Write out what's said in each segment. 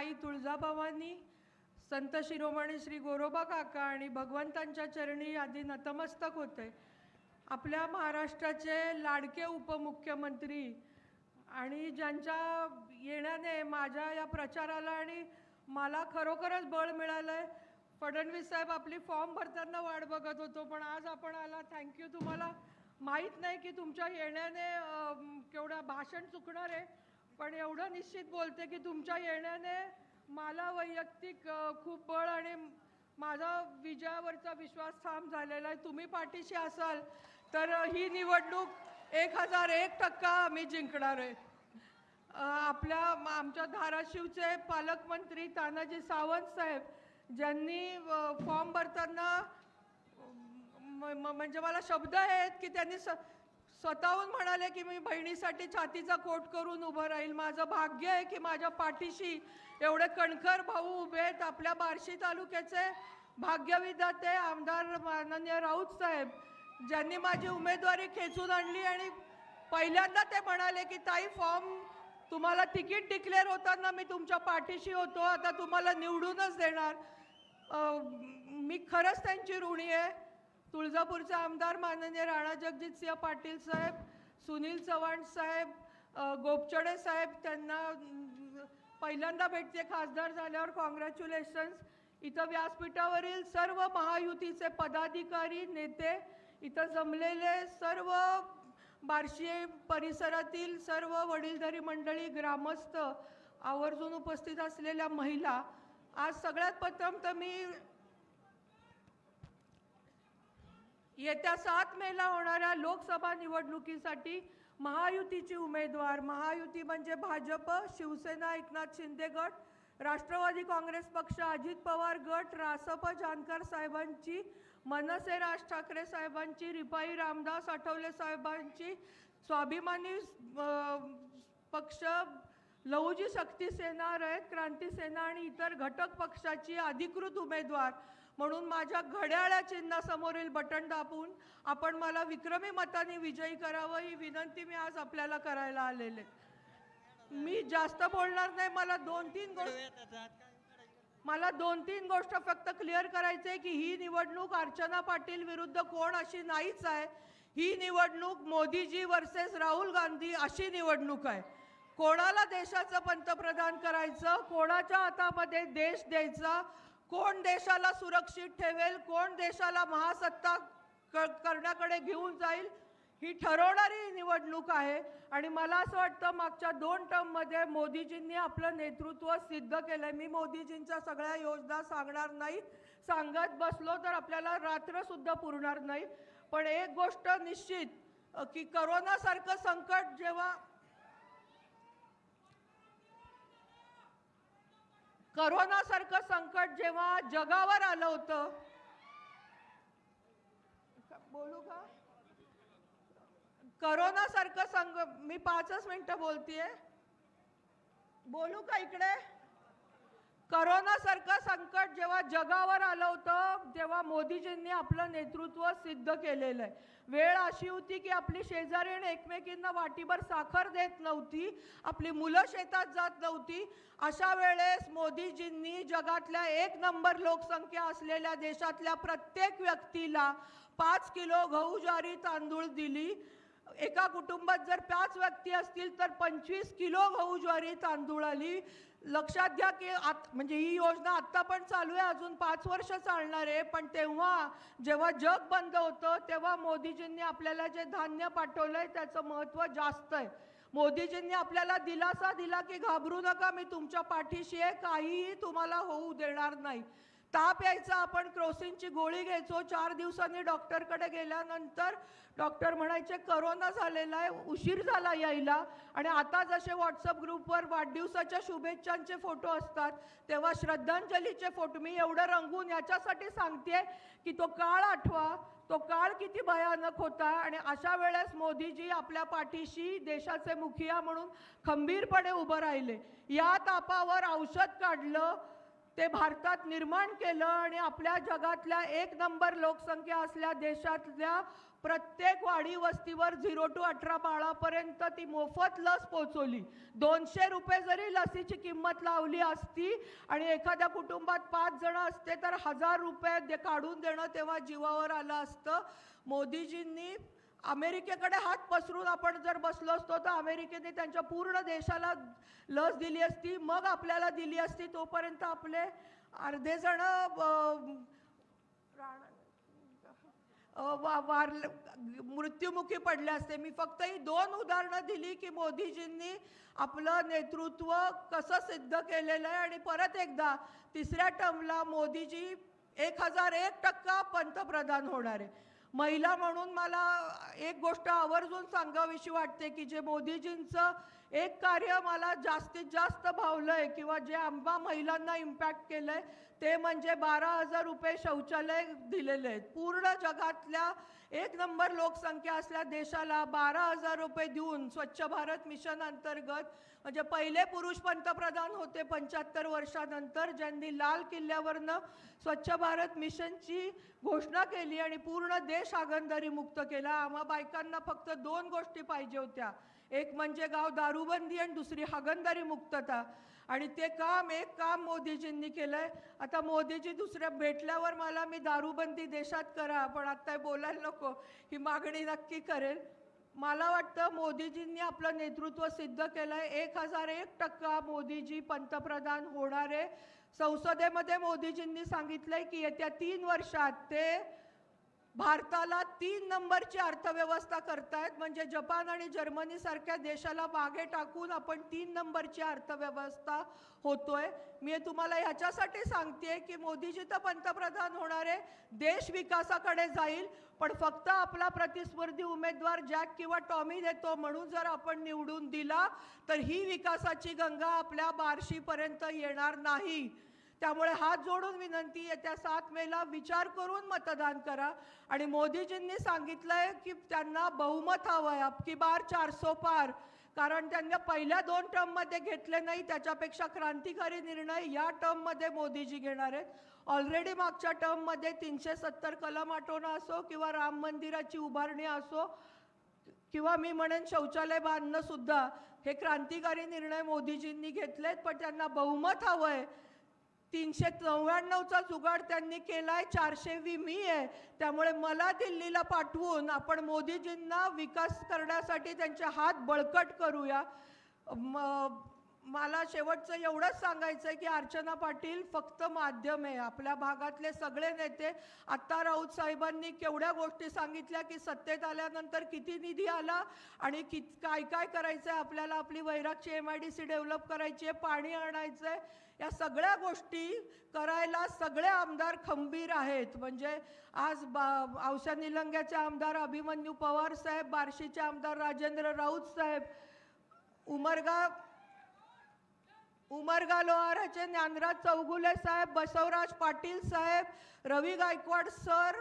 आई तुळजाभवानी संत शिरोमणी श्री गोरोबा काका आणि भगवंतांच्या चरणी आधी नतमस्तक होते. आपल्या महाराष्ट्राचे लाडके उपमुख्यमंत्री आणि ज्यांच्या येण्याने माझ्या या प्रचाराला आणि मला खरोखरच बळ मिळालं आहे फडणवीस साहेब आपली फॉर्म भरताना वाट बघत होतो पण आज आपण आला. थँक्यू तुम्हाला. माहीत नाही की तुमच्या येण्याने केवढं भाषण चुकणार आहे. पण एवढं निश्चित बोलते की तुमच्या येण्याने मला वैयक्तिक खूप बळ आणि माझा विजयावरचा विश्वास ठाम झालेला आहे. तुम्ही पाठीशी असाल तर ही निवडणूक एक हजार एक टक्का आम्ही जिंकणार आहे. आपल्या आमच्या धाराशिवचे पालकमंत्री तानाजी सावंत साहेब ज्यांनी फॉर्म भरताना म- म- म्हणजे मला शब्द आहेत की त्यांनी स स्वतःहून म्हणाले की मी बहिणीसाठी छातीचा कोट करून उभं राहील. माझं भाग्य आहे की माझ्या पाठीशी एवढे कणखर भाऊ उभे आहेत आपल्या बार्शी तालुक्याचे भाग्यविधाते आमदार माननीय राऊत साहेब ज्यांनी माझी उमेदवारी खेचून आणली आणि पहिल्यांदा ते म्हणाले की ताई फॉर्म तुम्हाला तिकीट डिक्लेअर होताना मी तुमच्या पाठीशी होतो आता तुम्हाला निवडूनच देणार. मी खरंच त्यांची ऋणी आहे. तुळजापूरचे आमदार माननीय राणा जगजितसिंह पाटील साहेब सुनील चव्हाण साहेब गोपचडे साहेब त्यांना पहिल्यांदा भेटते. खासदार झाल्यावर कॉंग्रॅच्युलेशन्स इथं व्यासपीठावरील सर्व महायुतीचे पदाधिकारी नेते इथं जमलेले सर्व बार्शी परिसरातील सर्व वडीलधारी मंडळी ग्रामस्थ आवर्जून उपस्थित असलेल्या महिला. आज सगळ्यात प्रथम तर मी येत्या सात मेला होणाऱ्या लोकसभा निवडणुकीसाठी महायुतीची उमेदवार. महायुती म्हणजे भाजप शिवसेना एकनाथ शिंदे गट राष्ट्रवादी काँग्रेस पक्ष अजित पवार गट रासप जानकर साहेबांची मनसे राज ठाकरे साहेबांची रिपाई रामदास आठवले साहेबांची स्वाभिमानी पक्ष लहुजी शक्ती सेना रयत क्रांती सेना आणि इतर घटक पक्षाची अधिकृत उमेदवार. म्हणून माझ्या घड्याळ्या चिन्हासमोरील बटन दाबून आपण मला विक्रमी मताने विजयी करावं ही विनंती मी आज आपल्याला करायला आलेले. मी जास्त बोलणार नाही मला दोन तीन गोष्ट मला दोन तीन गोष्ट फक्त क्लिअर करायचे की ही निवडणूक अर्चना पाटील विरुद्ध कोण अशी नाहीच आहे. ही निवडणूक मोदीजी वर्सेस राहुल गांधी अशी निवडणूक आहे. कोणाला देशाचं पंतप्रधान करायचं कोणाच्या हातामध्ये देश द्यायचा कोण देशाला सुरक्षित ठेवेल कोण देशाला महासत्ता क करण्याकडे घेऊन जाईल ही ठरवणारी निवडणूक आहे. आणि मला असं वाटतं मागच्या दोन टर्ममध्ये मोदीजींनी आपलं नेतृत्व सिद्ध केलं आहे मी मोदीजींच्या सगळ्या योजना सांगणार नाही. सांगत बसलो तर आपल्याला रात्रसुद्धा पुरणार नाही. पण एक गोष्ट निश्चित की करोनासारखं संकट जेव्हा करोनासारखं संकट जेव्हा जगावर आलं होतं. बोलू का? करोनासारखं संग मी पाचच मिनिटं बोलतीये. बोलू का इकडे? करोनासारखं संकट जेव्हा जगावर आलं होतं तेव्हा मोदीजींनी आपलं नेतृत्व सिद्ध केलेलं आहे. वेळ अशी होती की आपली शेजारीण एकमेकींना वाटीभर साखर देत नव्हती आपली मुलं शेतात जात नव्हती. अशा वेळेस मोदीजींनी जगातल्या एक नंबर लोकसंख्या असलेल्या देशातल्या प्रत्येक व्यक्तीला पाच किलो गहू ज्वारी तांदूळ दिली. एका कुटुंबात जर पाच व्यक्ती असतील तर पंचवीस किलो गहू ज्वारी तांदूळ आली. लक्षात घ्या की आत म्हणजे ही योजना आत्ता पण चालू आहे अजून पाच वर्ष चालणार आहे. पण तेव्हा जेव्हा जग बंद होतं तेव्हा मोदीजींनी आपल्याला जे धान्य पाठवलं आहे त्याचं महत्त्व जास्त आहे. मोदीजींनी आपल्याला दिलासा दिला की घाबरू नका मी तुमच्या पाठीशी आहे काहीही तुम्हाला होऊ देणार नाही. ताप यायचा आपण क्रोसिनची गोळी घ्यायचो. चार दिवसांनी डॉक्टरकडे गेल्यानंतर डॉक्टर म्हणायचे करोना झालेला आहे उशीर झाला यायला. आणि आता जसे व्हॉट्सअप ग्रुपवर वाढदिवसाच्या शुभेच्छांचे फोटो असतात तेव्हा श्रद्धांजलीचे फोटो. मी एवढं रंगून याच्यासाठी सांगते की तो काळ आठवा तो काळ किती भयानक होता. आणि अशा वेळेस मोदीजी आपल्या पाठीशी देशाचे मुखिया म्हणून खंबीरपणे उभं राहिले. या तापावर औषध काढलं ते भारतात निर्माण केलं आणि आपल्या जगातल्या एक नंबर लोकसंख्या असल्या देशातल्या प्रत्येक वाडी वस्तीवर झिरो टू अठरा बाळापर्यंत ती मोफत लस पोचवली. दोनशे रुपये जरी लसीची किंमत लावली असती आणि एखाद्या कुटुंबात पाच जण असते तर हजार रुपये दे काढून देणं तेव्हा जीवावर आलं असतं. मोदीजींनी अमेरिकेकडे हात पसरून आपण जर बसलो असतो तर अमेरिकेने त्यांच्या पूर्ण देशाला लस दिली असती मग आपल्याला दिली असती तोपर्यंत आपले अर्धे जण वा वार मृत्युमुखी पडले असते. मी फक्त ही दोन उदाहरणं दिली की मोदीजींनी आपलं नेतृत्व कसं सिद्ध केलेलं आहे आणि परत एकदा तिसऱ्या टर्मला मोदीजी एक हजार एक टक्का पंतप्रधान होणार आहे. महिला म्हणून मला एक गोष्ट आवर्जून सांगावीशी वाटते की जे मोदीजींचं एक कार्य मला जास्तीत जास्त भावलं आहे किंवा जे आम्हा महिलांना इम्पॅक्ट केलं आहे ते म्हणजे बारा हजार रुपये शौचालय दिलेले आहेत. पूर्ण जगातल्या एक नंबर लोकसंख्या असल्या देशाला बारा हजार रुपये देऊन स्वच्छ भारत मिशन अंतर्गत म्हणजे पहिले पुरुष पंतप्रधान होते पंच्याहत्तर वर्षानंतर ज्यांनी लाल किल्ल्यावरनं स्वच्छ भारत मिशनची घोषणा केली आणि पूर्ण देश हागणदारी मुक्त केला. आम्हा बायकांना फक्त दोन गोष्टी पाहिजे होत्या. एक म्हणजे गाव दारूबंदी आणि दुसरी हागंदारी मुक्तता. आणि ते काम एक काम मोदीजींनी केलंय. आता मोदीजी दुसऱ्या भेटल्यावर मला मी दारूबंदी देशात करा पण आत्ता बोलायला नको. ही मागणी नक्की करेल. मला वाटतं मोदीजींनी आपलं नेतृत्व सिद्ध केलं आहे एक हजार एक टक्का मोदीजी पंतप्रधान होणारे संसदेमध्ये मोदीजींनी सांगितलं आहे की येत्या तीन वर्षात ते भारताला तीन नंबरची अर्थव्यवस्था करतायत. म्हणजे जपान आणि जर्मनीसारख्या देशाला मागे टाकून आपण तीन नंबरची अर्थव्यवस्था होतोय. मी तुम्हाला ह्याच्यासाठी सांगते की मोदीजी तर पंतप्रधान होणारे देश विकासाकडे जाईल पण फक्त आपला प्रतिस्पर्धी उमेदवार जॅक किंवा टॉमी देतो म्हणून जर आपण निवडून दिला तर ही विकासाची गंगा आपल्या बार्शीपर्यंत येणार नाही. त्यामुळे हात जोडून विनंती येत्या सात मेला विचार करून मतदान करा. आणि मोदीजींनी सांगितलं आहे की त्यांना बहुमत हवं आहे अबकी बार चारसो पार. कारण त्यांनी पहिल्या दोन टर्ममध्ये घेतले नाही त्याच्यापेक्षा क्रांतिकारी निर्णय या टर्ममध्ये मोदीजी घेणार आहेत. ऑलरेडी मागच्या टर्ममध्ये तीनशे सत्तर कलम आठवणं असो किंवा राम मंदिराची उभारणी असो किंवा मी म्हणेन शौचालय बांधणं सुद्धा हे क्रांतिकारी निर्णय मोदीजींनी घेतलेत पण त्यांना बहुमत हवं आहे. तीनशे चौऱ्याण्णवचा जुगाड त्यांनी केलाय चारशे वी मी आहे. त्यामुळे मला दिल्लीला पाठवून आपण मोदीजींना विकास करण्यासाठी त्यांचे हात बळकट करूया. मला शेवटचं एवढंच सांगायचं आहे की अर्चना पाटील फक्त माध्यम आहे. आपल्या भागातले सगळे नेते आत्ता राऊत साहेबांनी केवढ्या गोष्टी सांगितल्या की सत्तेत आल्यानंतर किती निधी आला आणि कित काय काय करायचं आहे आपल्याला आपली वैरागची M I D C develop करायची आहे पाणी आणायचं आहे या सगळ्या गोष्टी करायला सगळे आमदार खंबीर आहेत. म्हणजे आज बा औषध निलंग्याचे आमदार अभिमन्यू पवार साहेब बार्शीचे आमदार राजेंद्र राऊत साहेब उमरगा उमरगा लोहाराचे ज्ञानराज चौगुले साहेब बसवराज पाटील साहेब रवी गायकवाड सर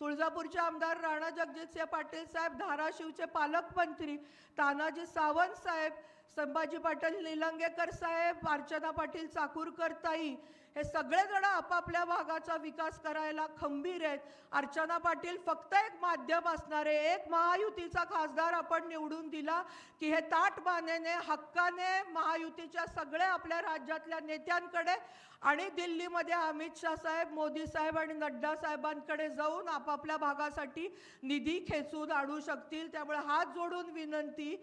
तुळजापूरचे आमदार राणा जगजितसिंह पाटील साहेब धाराशिवचे पालकमंत्री तानाजी सावंत साहेब संभाजी पाटील निलंगेकर साहेब अर्चना पाटील चाकूरकर ताई हे सगळेजण आपापल्या भागाचा विकास करायला खंबीर आहेत. अर्चना पाटील फक्त एक माध्यम असणारे एक महायुतीचा खासदार आपण निवडून दिला की हे ताटबानेने हक्काने महायुतीच्या सगळ्या आपल्या राज्यातल्या नेत्यांकडे आणि दिल्लीमध्ये अमित शाह साहेब मोदी साहेब आणि नड्डा साहेबांकडे जाऊन आपापल्या भागासाठी निधी खेचून आणू शकतील. त्यामुळे हात जोडून विनंती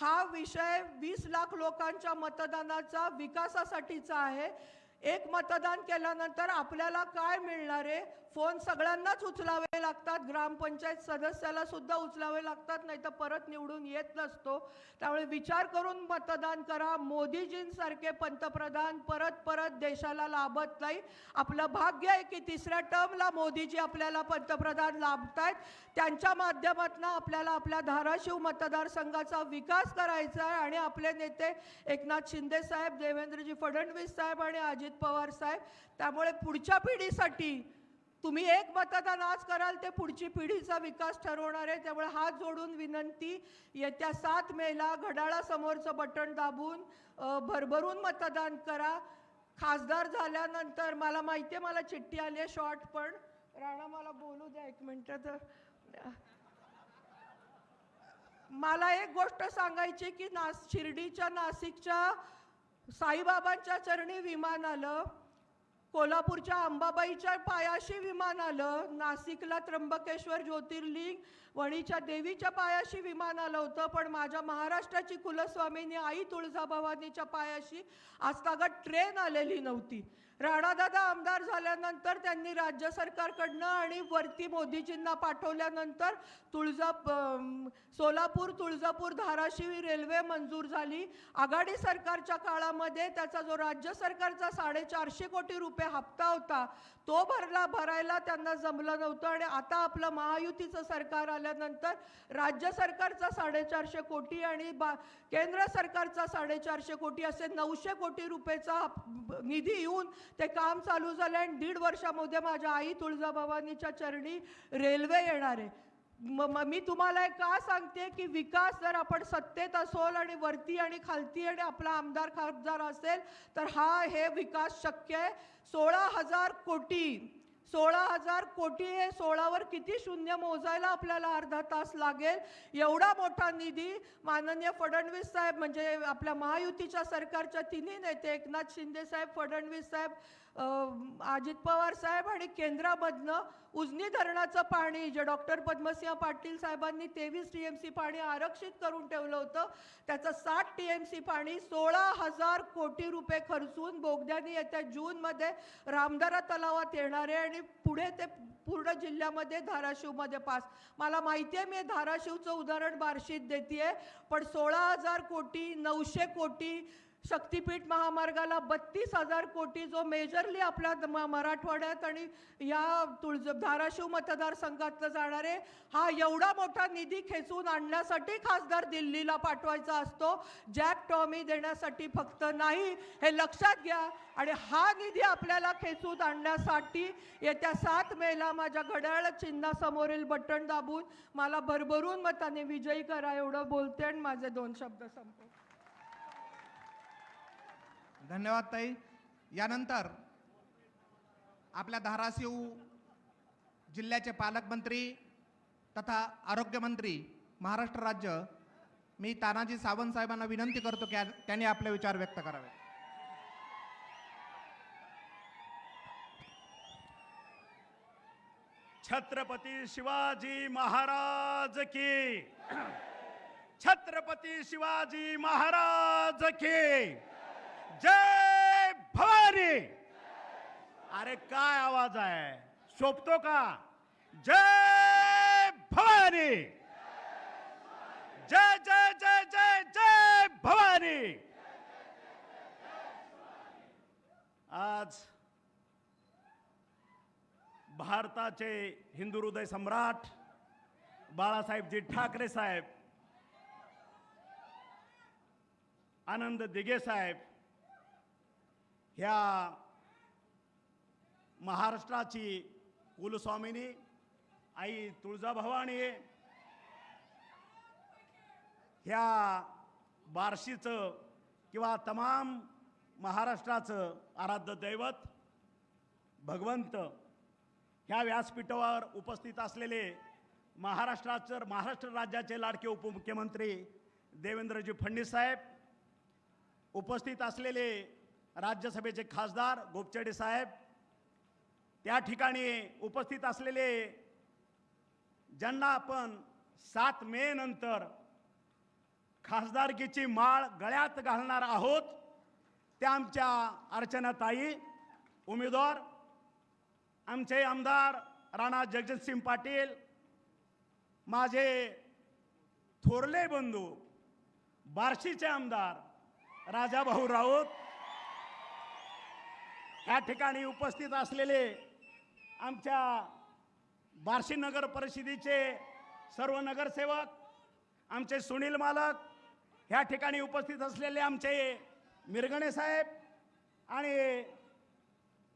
हा विषय वीस लाख लोकांच्या मतदानाचा विकासासाठीचा आहे. एक मतदान केल्यानंतर आपल्याला काय मिळणार आहे? फोन सगळ्यांनाच उचलावे लागतात. ग्रामपंचायत सदस्याला सुद्धा उचलावे लागतात नाही तर परत निवडून येत नसतो. त्यामुळे विचार करून मतदान करा. मोदीजींसारखे पंतप्रधान परत परत देशाला लाभत नाही. आपलं भाग्य आहे की तिसऱ्या टर्मला मोदीजी आपल्याला पंतप्रधान लाभतायत. त्यांच्या माध्यमातून आपल्याला आपल्या धाराशिव मतदारसंघाचा विकास करायचा आहे. आणि आपले नेते एकनाथ शिंदे साहेब देवेंद्रजी फडणवीस साहेब आणि अजित पवार साहेब. त्यामुळे पुढच्या पिढीसाठी तुम्ही एक मतदान आज कराल ते पुढची पिढीचा विकास ठरवणार आहे. त्यामुळे हात जोडून विनंती येत्या सात मेला घड्याळासमोरचं बटन दाबून भरभरून मतदान करा. खासदार झाल्यानंतर मला माहिती आहे मला चिठ्ठी आली आहे शॉर्ट पण राणा मला बोलू द्या एक मिनटं तर. मला एक गोष्ट सांगायची की नास शिर्डीच्या नाशिकच्या साईबाबांच्या चरणी विमान आलं. कोल्हापूरच्या अंबाबाईच्या पायाशी विमान आलं. नाशिकला त्र्यंबकेश्वर ज्योतिर्लिंग वणीच्या देवीच्या पायाशी विमान आलं होतं. पण माझ्या महाराष्ट्राची कुलस्वामीनी आई तुळजाभवानीच्या पायाशी आजतागत ट्रेन आलेली नव्हती. राणादादा आमदार झाल्यानंतर त्यांनी राज्य सरकारकडनं आणि वरती मोदीजींना पाठवल्यानंतर तुळजा सोलापूर तुळजापूर धाराशिव रेल्वे मंजूर झाली. आघाडी सरकारच्या काळामध्ये त्याचा जो राज्य सरकारचा साडेचारशे कोटी रुपये हप्ता होता तो भरला भरायला त्यांना जमलं नव्हतं आणि आता आपलं महायुतीचं सरकार आल्यानंतर राज्य सरकारचा साडेचारशे कोटी आणि बा केंद्र सरकारचा साडेचारशे कोटी असे नऊशे कोटी रुपयेचा निधी येऊन ते काम चालू झालं आणि दीड वर्षामध्ये माझ्या आई तुळजाभवानीच्या चरणी रेल्वे येणार आहे. म म- मी तुम्हाला एक का सांगते की विकास जर आपण सत्तेत असोल आणि वरती आणि खालती आणि आपला आमदार खासदार असेल तर हा हे विकास शक्य आहे. सोळा हजार कोटी सोळा हजार कोटी हे सोळावर किती शून्य मोजायला आपल्याला अर्धा तास लागेल? एवढा मोठा निधी माननीय फडणवीस साहेब म्हणजे आपल्या महायुतीच्या सरकारच्या तिन्ही नेते एकनाथ शिंदे साहेब फडणवीस साहेब अजित पवार साहेब आणि केंद्रामधनं उजनी धरणाचं पाणी जे डॉक्टर पद्मसिंह पाटील साहेबांनी तेवीस टी एम सी पाणी आरक्षित करून ठेवलं होतं त्याचं साठ टी एम सी पाणी सोळा हजार कोटी रुपये खर्चून बोगद्यानी येत्या जूनमध्ये रामदारा तलावात येणार आहे आणि पुढे ते पूर्ण जिल्ह्यामध्ये धाराशिवमध्ये पास. मला माहिती आहे मी धाराशिवचं उदाहरण बार्शीत देते पण सोळा हजार कोटी नऊशे कोटी शक्तीपीठ महामार्गाला बत्तीस हजार कोटी जो मेजरली आपल्या मराठवाड्यात आणि या तुळज धाराशिव मतदारसंघातलं जाणारे हा एवढा मोठा निधी खेचून आणण्यासाठी खासदार दिल्लीला पाठवायचा असतो. जॅक टॉमी देण्यासाठी फक्त नाही हे लक्षात घ्या. आणि हा निधी आपल्याला खेचून आणण्यासाठी येत्या सात मेला माझ्या घड्याळ चिन्हासमोरील बटन दाबून मला भरभरून मताने विजयी करा एवढं बोलते आणि माझे दोन शब्द संपवते. धन्यवाद ताई. यानंतर आपल्या धाराशिव जिल्ह्याचे पालकमंत्री तथा आरोग्यमंत्री महाराष्ट्र राज्य मी तानाजी सावंत साहेबांना विनंती करतो की त्यांनी आपले विचार व्यक्त करावे. छत्रपती शिवाजी महाराज की. छत्रपती शिवाजी महाराज की. जय भवानी! अरे काय आवाज आहे? शोभतो का? जय भवानी! जय जय जय जय जय भवानी! आज भारताचे हिंदू हृदय सम्राट बाळासाहेबजी ठाकरे साहेब आनंद दिघे साहेब ह्या महाराष्ट्राची कुलस्वामिनी आई तुळजाभवानी ह्या बार्शीचं किंवा तमाम महाराष्ट्राचं आराध्य दैवत भगवंत ह्या व्यासपीठावर उपस्थित असलेले महाराष्ट्राचे महाराष्ट्र राज्याचे लाडके उपमुख्यमंत्री देवेंद्रजी फडणीस साहेब उपस्थित असलेले राज्यसभेचे खासदार गोपचडे साहेब त्या ठिकाणी उपस्थित असलेले ज्यांना आपण सात मे नंतर खासदारकीची माळ गळ्यात घालणार आहोत त्या आमच्या अर्चनाताई उमेदवार आमचे आमदार राणा जगजितसिंग पाटील माझे थोरले बंधू बार्शीचे आमदार राजाभाऊ राऊत ह्या ठिकाणी उपस्थित असलेले आमच्या बार्शी नगर परिषदेचे सर्व नगरसेवक आमचे सुनील मालक ह्या ठिकाणी उपस्थित असलेले आमचे मिरगणे साहेब आणि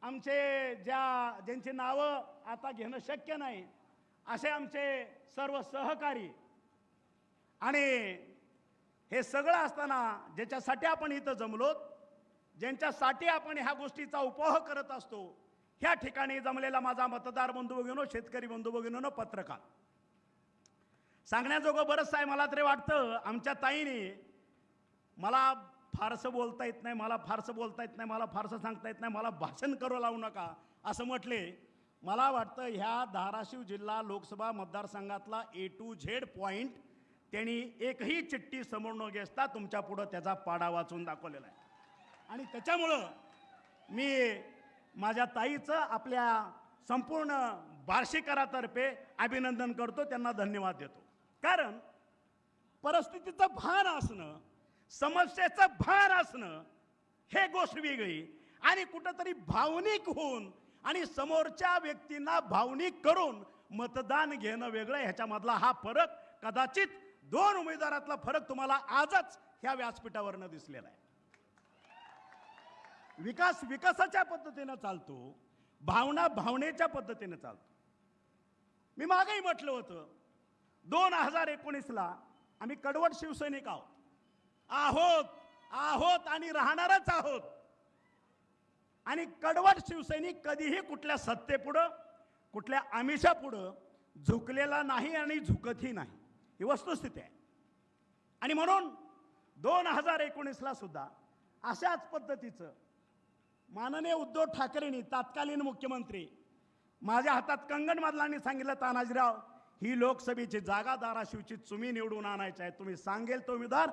आमचे ज्या ज्यांची नावं आता घेणं शक्य नाही असे आमचे सर्व सहकारी आणि हे सगळं असताना ज्याच्यासाठी आपण इथं जमलोत ज्यांच्यासाठी आपण ह्या गोष्टीचा उपभोग करत असतो ह्या ठिकाणी जमलेला माझा मतदार बंधू भगिनो शेतकरी बंधू भगिनो पत्रकार. सांगण्याजोगं बरंच आहे मला तरी वाटतं आमच्या ताईने मला फारसं बोलता येत नाही मला फारसं बोलता येत नाही मला फारसं सांगता येत नाही मला भाषण करू लावू नका असं म्हटले. मला वाटतं ह्या धाराशिव जिल्हा लोकसभा मतदारसंघातला ए टू झेड पॉईंट त्यांनी एकही चिठ्ठी समोर न घेता तुमच्या पुढं त्याचा पाडा वाचून दाखवलेला आहे. आणि त्याच्यामुळं मी माझ्या ताईचं आपल्या संपूर्ण बार्शीकरातर्फे अभिनंदन करतो त्यांना धन्यवाद देतो. कारण परिस्थितीचं भान असणं समस्येचं भान असणं हे गोष्ट वेगळी. आणि कुठंतरी भावनिक होऊन आणि समोरच्या व्यक्तींना भावनिक करून मतदान घेणं वेगळं ह्याच्यामधला हा फरक कदाचित दोन उमेदवारातला फरक तुम्हाला आजच ह्या व्यासपीठावरनं दिसलेला आहे. विकास विकासाच्या पद्धतीनं चालतो भावना भावनेच्या पद्धतीनं चालतो. मी मागेही म्हटलं होतं दोन हजार एकोणीसला आम्ही कडवट शिवसैनिक आहोत. आहोत आहोत आणि राहणारच आहोत. आणि कडवट शिवसैनिक कधीही कुठल्या सत्तेपुढं कुठल्या आमिषापुढं झुकलेला नाही आणि झुकतही नाही. ही वस्तुस्थिती आहे. आणि म्हणून दोन हजार एकोणीसला सुद्धा अशाच पद्धतीचं माननीय उद्धव ठाकरेंनी तत्कालीन मुख्यमंत्री माझ्या हातात कंगण मधलांनी सांगितलं तानाजीराव ही लोकसभेची जागा धाराशिवची तुम्ही निवडून आणायची आहे. तुम्ही सांगेल तो उमेदवार?